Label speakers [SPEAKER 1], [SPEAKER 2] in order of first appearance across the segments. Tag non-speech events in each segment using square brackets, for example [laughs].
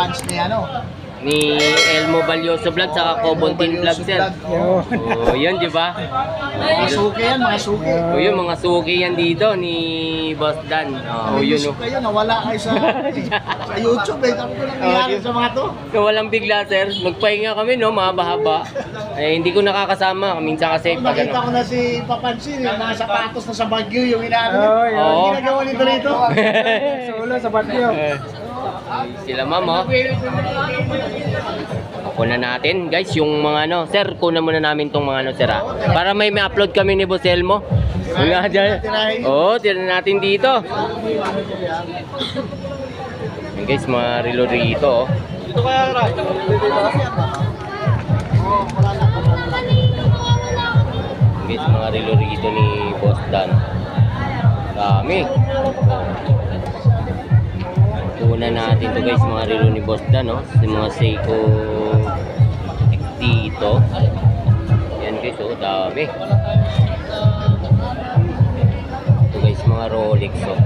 [SPEAKER 1] fans ni ano.
[SPEAKER 2] ni Elmo Balyoso Vlog sa Cobontin Vlog sir.
[SPEAKER 1] Oh.
[SPEAKER 2] Oh, yun di ba?
[SPEAKER 1] Mga suki yan, mga suki.
[SPEAKER 2] Oh, yun mga suki yan dito ni Boss Dan. Oh, yun oh.
[SPEAKER 1] Kayo, nawala kayo sa, [laughs] sa YouTube eh. Kami ko lang nangyari sa mga to.
[SPEAKER 2] So, walang bigla sir. Nagpahinga kami no, mahaba-haba. Eh, hindi ko nakakasama. Minsan kasi pag
[SPEAKER 1] Nakita
[SPEAKER 2] ano.
[SPEAKER 1] ko na si Papansin, yung mga sapatos na sa Baguio, yung inaano niya.
[SPEAKER 3] Oo,
[SPEAKER 2] yun.
[SPEAKER 1] Ang ginagawa nito rito.
[SPEAKER 3] Solo sa Bagyo. [laughs]
[SPEAKER 2] Sila ma'am oh. Kunan natin guys yung mga ano. Sir, kunan muna namin tong mga ano sir ah. Para may ma-upload kami ni Boss Elmo. Wala dyan. Oo, oh, tira natin dito. Yan guys, mga relo rito oh.
[SPEAKER 1] Dito kaya.
[SPEAKER 2] Yan guys, mga relo rito ni Boss Dan. Dami. Kunan natin to guys, mga relo ni Boss Dan oh. Yung mga Seiko dito. Yan guys, oh, dami. Ito guys, mga Rolex oh.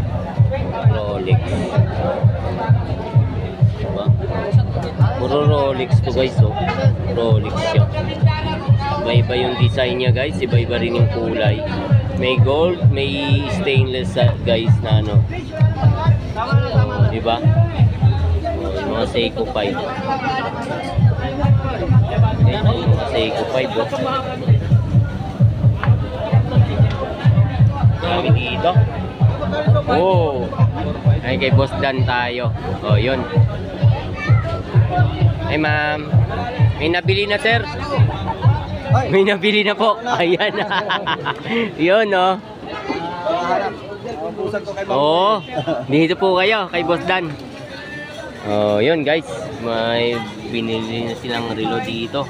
[SPEAKER 2] Rolex. Diba? Puro Rolex to guys oh. Rolex siya. Iba-iba yung design niya guys, iba-iba rin yung kulay. May gold, may stainless guys na ano. Oh, di ba? Oh, yung mga Seiko 5. Ayan, yung mga Seiko 5 oh. Dami dito. Oh. Ay kay Boss Dan tayo. Oh, yun. Ay ma'am. May nabili na sir. May nabili na po. Ayan. [laughs] yun oh. Oo. Dito po kayo kay Boss Dan. Oh, yun guys. May binili na silang relo dito.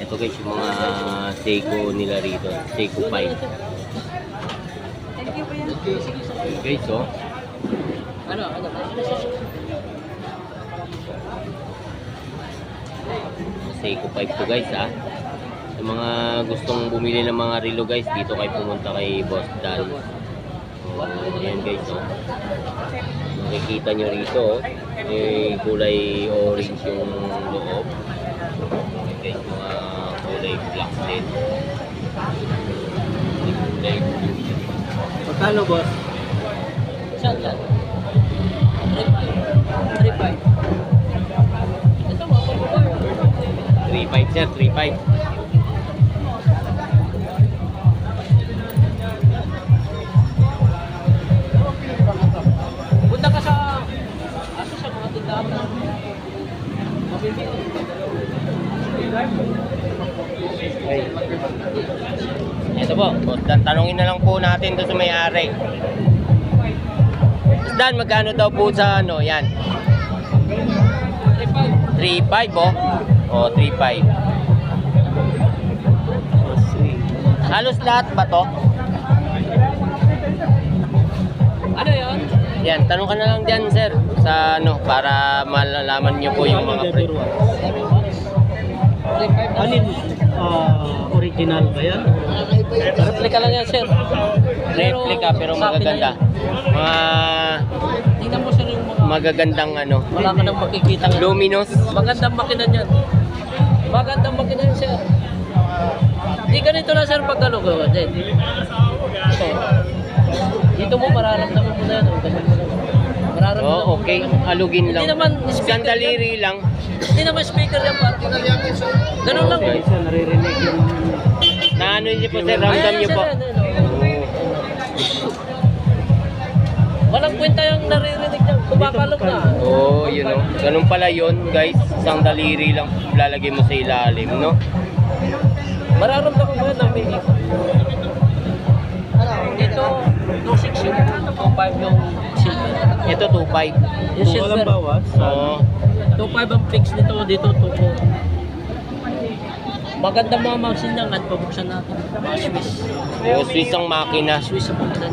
[SPEAKER 2] Ito guys yung mga Seiko nila rito. Seiko 5. Guys, oh.
[SPEAKER 3] Ano, ano?
[SPEAKER 2] Seiko 5 to guys ah. Sa mga gustong bumili ng mga relo guys, dito kayo pumunta kay Boss Dan. Ayan guys. Makikita nyo rito oh. May kulay orange yung loob. Ayan guys, mga kulay black din.
[SPEAKER 3] Pagkano, boss? Saan yan? 3.5. Ito mo, pag
[SPEAKER 2] 3.5 sir, 3.5. po, tanongin na lang po natin doon sa may-ari. Dan, magkano daw po sa ano, yan? 3.5 oh. Oh, 3.5. Halos lahat ba to?
[SPEAKER 3] Ano yan?
[SPEAKER 2] Yan, tanong ka na lang dyan, sir. Sa ano, para malalaman nyo po yung mga pre.
[SPEAKER 3] 3.5
[SPEAKER 4] Alin ah, original ba yan?
[SPEAKER 3] Replika lang yan, sir.
[SPEAKER 2] Replica, pero magaganda. Mga
[SPEAKER 3] Tingnan mo sir yung mga...
[SPEAKER 2] magagandang ano,
[SPEAKER 3] Wala ka nang makikita. ng-
[SPEAKER 2] luminous.
[SPEAKER 3] Magandang makina niyan. Magandang makina yan, sir. Di ganito na, sir, pag ano ko. Ito. Dito mo mararamdaman mo na yan. oh. Mo. Mararamdaman
[SPEAKER 2] Oh, okay.
[SPEAKER 3] na.
[SPEAKER 2] Alugin lang.
[SPEAKER 3] Hindi naman speaker
[SPEAKER 2] Sandaliri lang.
[SPEAKER 3] Hindi naman speaker yan, par. Ganun lang.
[SPEAKER 2] Okay.
[SPEAKER 4] Isa naririnig yung
[SPEAKER 2] Na ano niyo po, sir, ramdam niyo po.
[SPEAKER 3] Walang kwenta yung naririnig niya. Kumakalog na.
[SPEAKER 2] Oh, you know. Ganun pala yun, guys. Isang daliri lang lalagay mo sa ilalim, no?
[SPEAKER 3] Mararamdaman mo yan ng ikot. Dito, 2.6 yung 2.5 yung silver.
[SPEAKER 2] Ito 2.5.
[SPEAKER 3] Yung silver.
[SPEAKER 4] walang bawas.
[SPEAKER 2] Oo.
[SPEAKER 3] 2.5 ang fix nito, dito 2.4. Maganda mga machine niya, at pabuksan natin. Mga Swiss.
[SPEAKER 2] Oh, Swiss ang makina.
[SPEAKER 3] Swiss ang makina.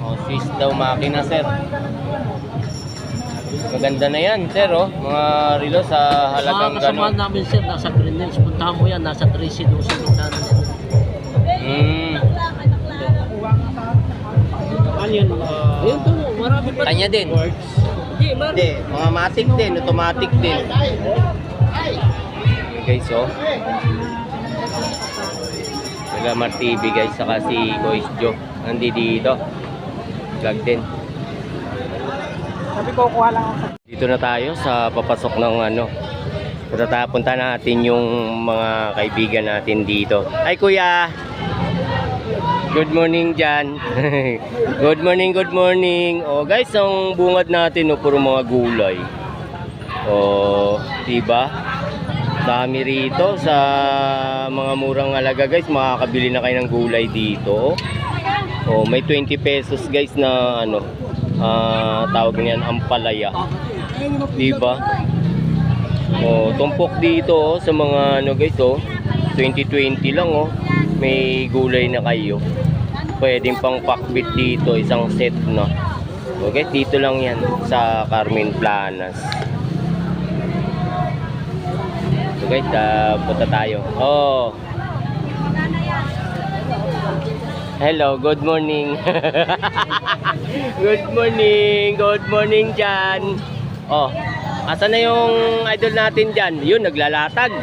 [SPEAKER 2] Oh, Swiss daw makina, sir. Maganda na yan, sir, oh. Mga relo sa halagang
[SPEAKER 3] Mga kasamahan
[SPEAKER 2] gano'n.
[SPEAKER 3] namin sir, nasa Green Hills. Puntahan mo yan, nasa 3C doon sa Bintana.
[SPEAKER 2] Hmm.
[SPEAKER 4] Ano yun? ah,
[SPEAKER 3] Ayun to, marami pa
[SPEAKER 2] Kanya din.
[SPEAKER 3] Hindi, man.
[SPEAKER 2] Hindi, mga matic din, automatic din. Guys, oh. Nagamar TV guys, saka si Boys Joe. Nandi dito. Vlog din.
[SPEAKER 4] Sabi ko, kuha lang ako.
[SPEAKER 2] Dito na tayo sa papasok ng ano. Punta, ta- punta natin yung mga kaibigan natin dito. Ay kuya! Good morning dyan. [laughs] good morning, good morning. Oh guys, ang bungad natin, oh, puro mga gulay. Oh, diba? Dami rito sa mga murang alaga guys, makakabili na kayo ng gulay dito. Oh, may 20 pesos guys na ano, ah tawag niyan ampalaya. Diba? Oh, tumpok dito oh, sa mga ano guys oh. 2020 lang oh. May gulay na kayo. Pwedeng pang pakbit dito, isang set na. Okay, dito lang yan sa Carmen Planas. Okay, ta punta tayo. Oh. Hello, good morning. [laughs] good morning, good morning dyan. Oh, asan na yung idol natin dyan? Yun, naglalatag.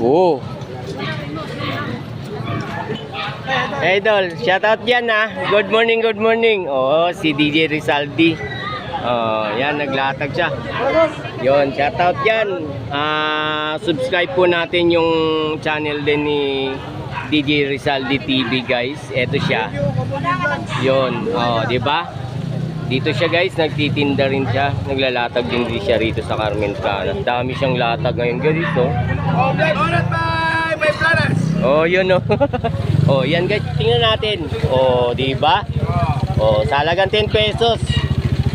[SPEAKER 2] Oo. Idol, shoutout dyan ah. Good morning, good morning. Oo, si DJ Rizaldi. Oh, yan, naglatag siya. Yun, shoutout dyan. Ah, subscribe po natin yung channel din ni DJ Rizaldi TV guys. Ito siya. Yun, oh, di ba? Dito siya guys, nagtitinda rin siya. Naglalatag din din siya rito sa Carmen Planas. Dami siyang latag ngayon guys, oh.
[SPEAKER 1] Orat by may planas.
[SPEAKER 2] Oh, yun oh. [laughs] oh, yan guys, tingnan natin. Oh, di ba? Oh, salagang 10 pesos.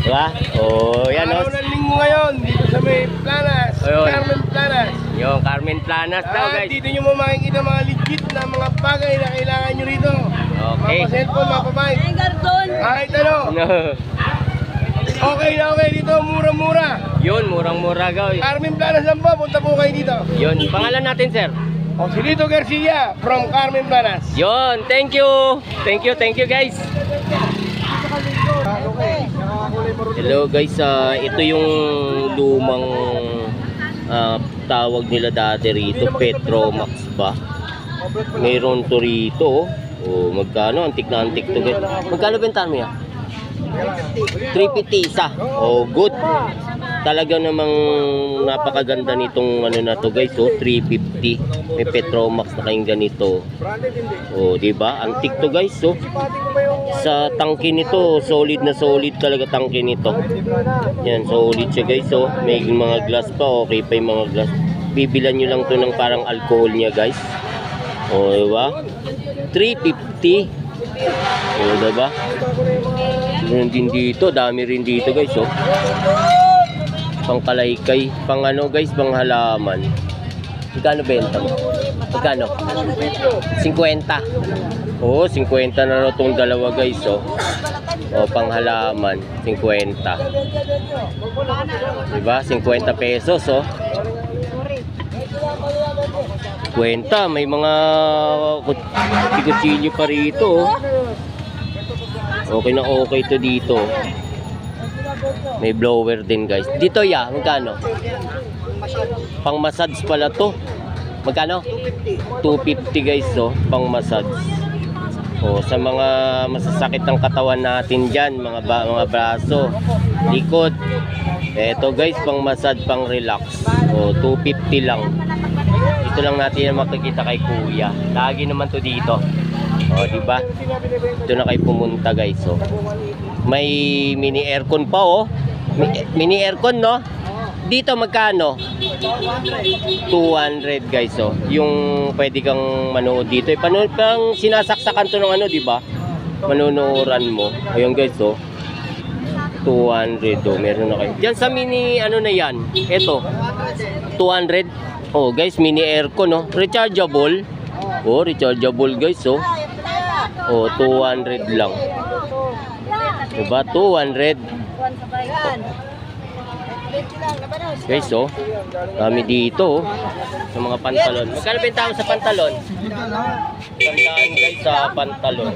[SPEAKER 2] Di ba? Oh, yan oh.
[SPEAKER 1] Araw ng linggo ngayon dito sa may planas.
[SPEAKER 2] Ayun.
[SPEAKER 1] Carmen Planas.
[SPEAKER 2] Yung Carmen Planas daw
[SPEAKER 1] Ah,
[SPEAKER 2] guys.
[SPEAKER 1] dito nyo mo makikita mga legit na mga bagay na kailangan nyo rito.
[SPEAKER 2] Okay.
[SPEAKER 1] Mga cellphone, mga pabay. Kahit ano.
[SPEAKER 2] No.
[SPEAKER 1] Okay na okay dito, mura-mura.
[SPEAKER 2] Yun, murang-mura guys.
[SPEAKER 1] Carmen Planas lang po, punta po kayo dito.
[SPEAKER 2] Yun, pangalan natin sir.
[SPEAKER 1] O, si Lito Garcia from Carmen Planas.
[SPEAKER 2] Yun, thank you. Thank you, thank you guys. Hello guys, ah, ito yung lumang ah, tawag nila dati rito, Petromax ba? Mayroon to rito, oh. oh magkano? Antik na antik to guys. Magkano bentahan mo yan? 350 isa. Oh, good. Talaga namang napakaganda nitong ano na to guys, oh, 350. May Petromax na kayong ganito. Oh, 'di ba? Antik to guys, oh. Sa tangke nito, solid na solid talaga tangke nito. Yan, solid siya guys, oh. May mga glass pa, okay pa yung mga glass. Bibilan nyo lang to ng parang alcohol niya guys. Oh, 'di ba? 350. Oh, 'di ba? Meron din dito, dami rin dito guys, oh. Pang kalaykay, pang ano guys, pang halaman. Magkano benta mo? Magkano? 50. Oo, 50 na raw tong dalawa guys, oh. O, pang halaman, 50. Diba? 50 pesos, oh. 50, may mga kut- kutsilyo pa rito, oh. Okay na okay to dito. May blower din guys. Dito ya, magkano? Pang massage pala to. Magkano? 250 guys oh, pang massage. Oh, sa mga masasakit ng katawan natin diyan, mga ba, mga braso, likod. Eto guys, pang massage, pang relax. Oh, 250 lang. Ito lang natin yung makikita kay Kuya. Lagi naman to dito. Oh, di ba? Ito na kayo pumunta guys, oh. May mini aircon pa, oh. Mi- Mini aircon, no? Dito magkano? 200 guys, oh. Yung pwede kang manood dito. Eh, panood pang sinasaksakan to ng ano, di ba? Manunuran mo. Ayun guys, oh. 200 oh, meron na kayo. Diyan sa mini ano na yan. Ito. 200. Oh, guys, mini aircon, no? Rechargeable. Oh, rechargeable guys, oh. Oh, 200 lang. Diba? 200. Guys, oh. Kami dito, oh. Sa mga pantalon. Magkano benta sa pantalon? Tandaan guys sa pantalon.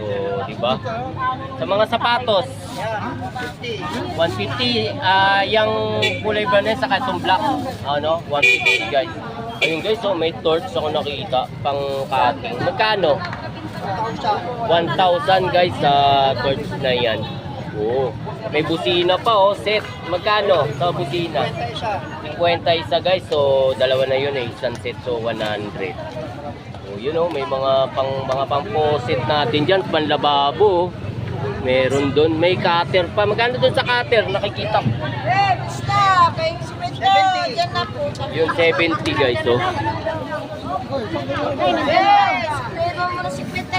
[SPEAKER 2] Oh, di ba? Sa mga sapatos. 150 ah yung kulay ba na sa itong black. Ano? 150 guys. Ayun guys, oh, may torch ako nakita pang cutting. Magkano? 1,000 guys sa torch na yan. Oo. May busina pa oh, set. Magkano sa busina? 50 isa guys. So dalawa na yun eh, isang set so 100. Oh, you know, may mga pang mga pang-posit natin diyan, panlababo. oh. Meron doon, may cutter pa. Magkano doon sa cutter? Nakikita ko.
[SPEAKER 5] Stop! Kay Smith Diyan na po.
[SPEAKER 2] Yung 70 guys, oh.
[SPEAKER 5] Yes! Meron mo na si Pit